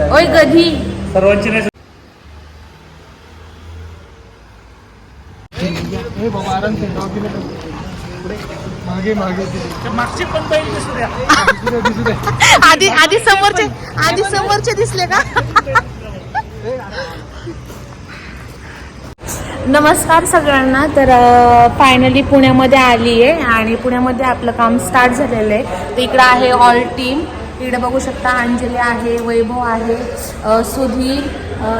ओय गधी. सर्वांची नाही मागे मागे. मागची पण बैल दिसू द्या. दिसू द्या आधी आधी समोरचे आधी समोरचे दिसले का? नमस्कार सगळ्यांना. तर फायनली पुण्यामध्ये आली आहे आणि पुण्यामध्ये आपलं काम स्टार्ट झालेलं आहे. तर इकडं आहे ऑल टीम इकडे बघू शकता अंजली आहे वैभव आहे सुधीर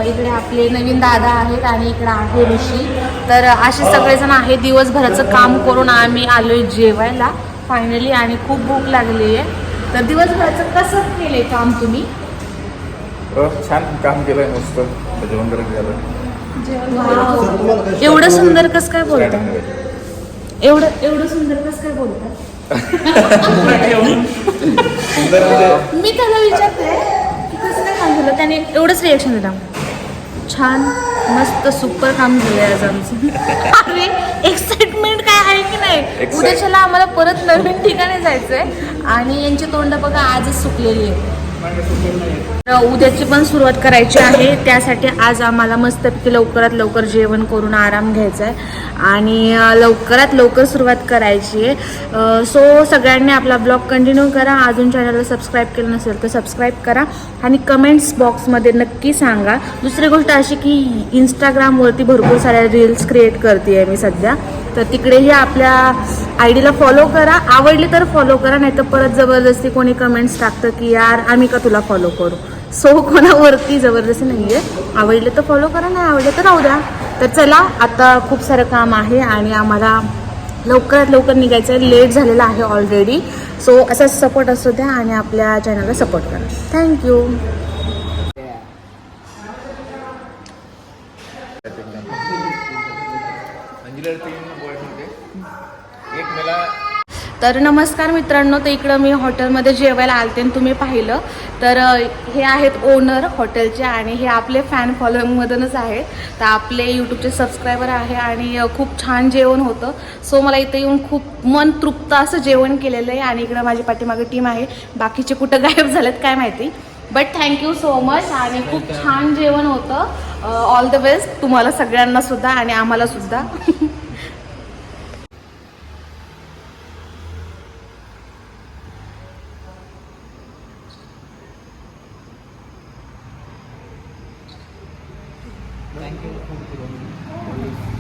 इकडे आपले नवीन दादा आहेत आणि इकडे आहे ऋषी. तर असे सगळेजण आहे दिवसभराचं काम करून आम्ही आलोय जेवायला फायनली आणि खूप भूक लागली आहे. तर दिवसभराचं कसं केलंय काम तुम्ही? छान काम केलंय मस्त जेवण करत. एवढं सुंदर कस काय बोलता? एवढं एवढं सुंदर कस काय बोलता? मी त्याला विचारते की कसं काय काम झालं? त्याने एवढंच रिएक्शन दिलं. छान मस्त सुपर काम झालंय आज आमचं. अरे एक्साइटमेंट काय आहे की नाही? उद्याच्याला आम्हाला परत नवीन ठिकाणी जायचंय. आणि यांची तोंड बघा आजच सुकलेली आहे. उद्याची पण सुरुवात करायची आहे. त्यासाठी आज आम्हाला मस्तपैकी लवकरात लवकर जेवण करून आराम घ्यायचा आहे. आणि लवकरात लवकर सुरुवात करायची आहे. सो सगळ्यांनी आपला ब्लॉग कंटिन्यू करा. अजून चॅनलला सबस्क्राईब केलं नसेल तर सबस्क्राईब करा. आणि कमेंट्स बॉक्समध्ये नक्की सांगा. दुसरी गोष्ट अशी की इंस्टाग्रामवरती भरपूर साऱ्या रील्स क्रिएट करते आहे मी सध्या. तर तिकडेही आपल्या आय डीला फॉलो करा. आवडली तर फॉलो करा नाही तर परत जबरदस्ती कोणी कमेंट्स टाकतं की यार आम्ही का तुला फॉलो करू? सो कोणावरती जबरदस्ती नाही आहे आवडले तर फॉलो करा नाही आवडले तर राहू द्या. तर चला आता खूप सारं काम आहे आणि आम्हाला लवकरात लवकर निघायचं आहे लेट झालेलं आहे ऑलरेडी सो असा सपोर्ट असू द्या आणि आपल्या चॅनलला सपोर्ट करा. थँक्यू एक मेला तर नमस्कार मित्रांनो तर इकडं मी हॉटेलमध्ये जेवायला आलते तुम्ही पाहिलं. तर हे आहेत ओनर हॉटेलचे आणि हे आपले फॅन फॉलोईंगमधूनच आहेत. तर आपले यूट्यूबचे सबस्क्रायबर आहे आणि खूप छान जेवण होतं. सो मला इथं येऊन खूप मन तृप्त असं जेवण केलेलं आहे आणि इकडं माझी पाठीमागे टीम आहे. बाकीचे कुठं गायब झालेत काय माहिती. बट थँक्यू सो मच आणि खूप छान जेवण होतं. ऑल द बेस्ट तुम्हाला सगळ्यांना सुद्धा आणि आम्हाला सुद्धा. Thank you